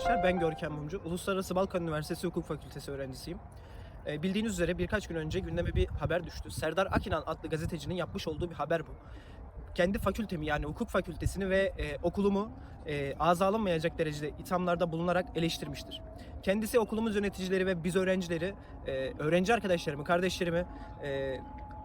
Merhabalar, ben Görkem Mumcu. Uluslararası Balkan Üniversitesi Hukuk Fakültesi öğrencisiyim. Ee, bildiğiniz üzere birkaç gün önce gündeme bir haber düştü. Serdar Akinan adlı gazetecinin yapmış olduğu bir haber bu. Kendi fakültemi yani hukuk fakültesini ve e, okulumu e, ağza alınmayacak derecede ithamlarda bulunarak eleştirmiştir. Kendisi okulumuz yöneticileri ve biz öğrencileri, e, öğrenci arkadaşlarımı, kardeşlerimi e,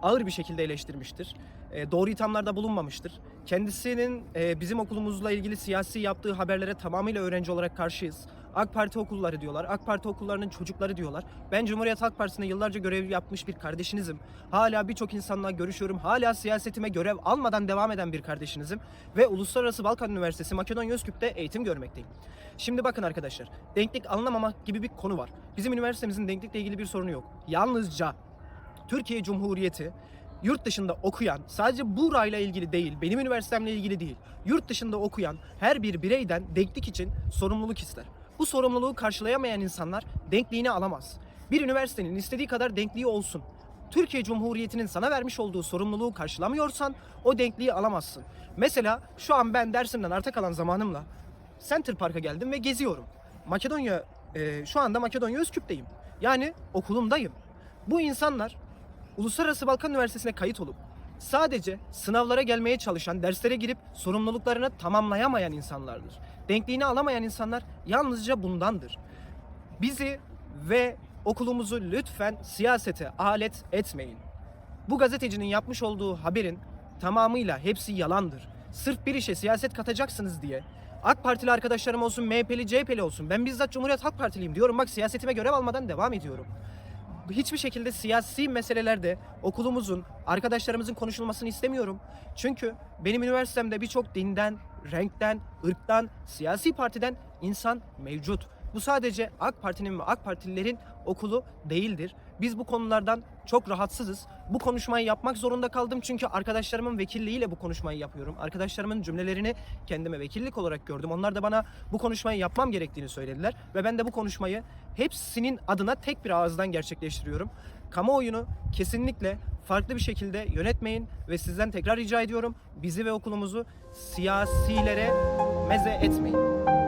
ağır bir şekilde eleştirmiştir. E, doğru ithamlarda bulunmamıştır. Kendisinin e, bizim okulumuzla ilgili siyasi yaptığı haberlere tamamıyla öğrenci olarak karşıyız. AK Parti okulları diyorlar. AK Parti okullarının çocukları diyorlar. Ben Cumhuriyet Halk Partisi'nde yıllarca görev yapmış bir kardeşinizim. Hala birçok insanla görüşüyorum. Hala siyasetime görev almadan devam eden bir kardeşinizim. Ve Uluslararası Balkan Üniversitesi Makedonya Özküp'te eğitim görmekteyim. Şimdi bakın arkadaşlar. Denklik alınamamak gibi bir konu var. Bizim üniversitemizin denklikle ilgili bir sorunu yok. Yalnızca Türkiye Cumhuriyeti yurt dışında okuyan, sadece burayla ilgili değil, benim üniversitemle ilgili değil, yurt dışında okuyan her bir bireyden denklik için sorumluluk ister. Bu sorumluluğu karşılayamayan insanlar denkliğini alamaz. Bir üniversitenin istediği kadar denkliği olsun. Türkiye Cumhuriyeti'nin sana vermiş olduğu sorumluluğu karşılamıyorsan o denkliği alamazsın. Mesela şu an ben dersimden arta kalan zamanımla Center Park'a geldim ve geziyorum. Makedonya, e, şu anda Makedonya Özküp'teyim. Yani okulumdayım. Bu insanlar Uluslararası Balkan Üniversitesi'ne kayıt olup sadece sınavlara gelmeye çalışan, derslere girip sorumluluklarını tamamlayamayan insanlardır. Denkliğini alamayan insanlar yalnızca bundandır. Bizi ve okulumuzu lütfen siyasete alet etmeyin. Bu gazetecinin yapmış olduğu haberin tamamıyla hepsi yalandır. Sırf bir işe siyaset katacaksınız diye AK Partili arkadaşlarım olsun, MHP'li, CHP'li olsun. Ben bizzat Cumhuriyet Halk Partiliyim diyorum. Bak siyasetime görev almadan devam ediyorum hiçbir şekilde siyasi meselelerde okulumuzun, arkadaşlarımızın konuşulmasını istemiyorum. Çünkü benim üniversitemde birçok dinden, renkten, ırktan, siyasi partiden insan mevcut. Bu sadece AK Parti'nin ve AK Partililerin okulu değildir. Biz bu konulardan çok rahatsızız. Bu konuşmayı yapmak zorunda kaldım çünkü arkadaşlarımın vekilliğiyle bu konuşmayı yapıyorum. Arkadaşlarımın cümlelerini kendime vekillik olarak gördüm. Onlar da bana bu konuşmayı yapmam gerektiğini söylediler ve ben de bu konuşmayı hepsinin adına tek bir ağızdan gerçekleştiriyorum. Kamuoyunu kesinlikle farklı bir şekilde yönetmeyin ve sizden tekrar rica ediyorum bizi ve okulumuzu siyasilere meze etmeyin.